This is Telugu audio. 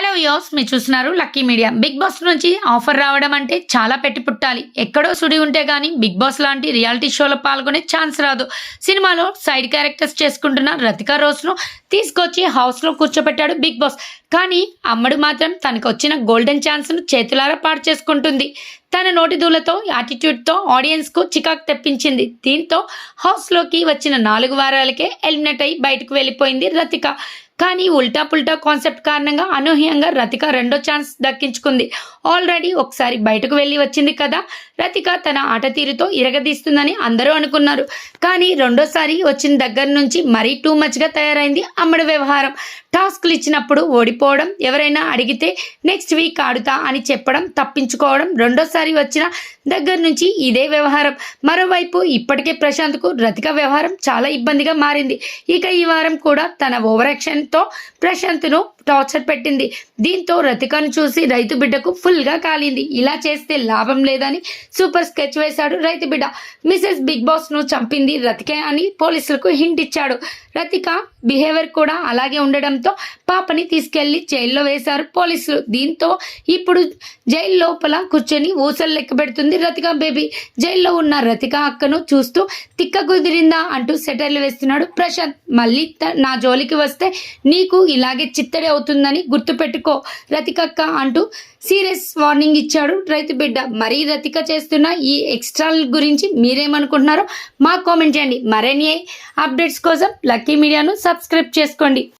హలో యోస్ మీరు చూస్తున్నారు లక్కీ మీడియా. బిగ్ బాస్ నుంచి ఆఫర్ రావడం అంటే చాలా పెట్టి పుట్టాలి. ఎక్కడో సుడి ఉంటే కానీ బిగ్ బాస్ లాంటి రియాలిటీ షోలో పాల్గొనే ఛాన్స్ రాదు. సినిమాలో సైడ్ క్యారెక్టర్స్ చేసుకుంటున్న రతికా రోస్ను తీసుకొచ్చి హౌస్లో కూర్చోబెట్టాడు బిగ్ బాస్. కానీ అమ్మడు మాత్రం తనకు వచ్చిన గోల్డెన్ ఛాన్స్ను చేతులారా పాడు చేసుకుంటుంది. తన నోటి దూలతో యాటిట్యూడ్తో ఆడియన్స్కు చికాకు తెప్పించింది. దీంతో హౌస్లోకి వచ్చిన నాలుగు వారాలకే ఎలిమినేట్ అయి బయటకు వెళ్ళిపోయింది రతిక. కానీ ఉల్టా పుల్టా కాన్సెప్ట్ కారణంగా అనూహ్యంగా రతిక రెండో ఛాన్స్ దక్కించుకుంది. ఆల్రెడీ ఒకసారి బయటకు వెళ్ళి వచ్చింది కదా. రతిక తన ఆట తీరుతో ఇరగదీస్తుందని అందరూ అనుకున్నారు. కానీ రెండోసారి వచ్చిన దగ్గర నుంచి మరీ టూ మచ్గా తయారైంది అమ్మడి వ్యవహారం. టాస్క్లు ఇచ్చినప్పుడు ఓడిపోవడం ఎవరైనా అడిగితే నెక్స్ట్ వీక్ ఆడుతా అని చెప్పడం తప్పించుకోవడం రెండోసారి వచ్చిన దగ్గర నుంచి ఇదే వ్యవహారం. మరోవైపు ఇప్పటికే ప్రశాంత్కు రతిక వ్యవహారం చాలా ఇబ్బందిగా మారింది. ఇక ఈ వారం కూడా తన ఓవర్ ప్రశాంత్ను టార్చర్ పెట్టింది. దీంతో రతికను చూసి రైతు బిడ్డకు ఫుల్గా కాలింది. ఇలా చేస్తే లాభం లేదని సూపర్ స్కెచ్ వేశాడు రైతు బిడ్డ. మిసెస్ బిగ్ బాస్ను చంపింది రతికే అని పోలీసులకు హింట్ ఇచ్చాడు. రతిక బిహేవియర్ కూడా అలాగే ఉండడంతో పాపని తీసుకెళ్ళి జైల్లో వేశారు పోలీసులు. దీంతో ఇప్పుడు జైలు లోపల కూర్చొని ఊసలు లెక్క పెడుతుంది రతిక బేబీ. జైల్లో ఉన్న రతిక అక్కను చూస్తూ తిక్క కుదిరిందా అంటూ సెటర్లు వేస్తున్నాడు ప్రశాంత్. మళ్ళీ త- నా జోలికి వస్తే నీకు ఇలాగే చిత్తడి అవుతుందని గుర్తుపెట్టుకో రతికక్క అంటూ సీరియస్ వార్నింగ్ ఇచ్చాడు రైతు బిడ్డ. మరీ రతిక చేస్తున్న ఈ ఎక్స్ట్రాల గురించి మీరేమనుకుంటున్నారో మా కామెంట్ చేయండి. మరిన్ని అప్డేట్స్ కోసం లక్కీ మీడియాను సబ్స్క్రైబ్ చేసుకోండి.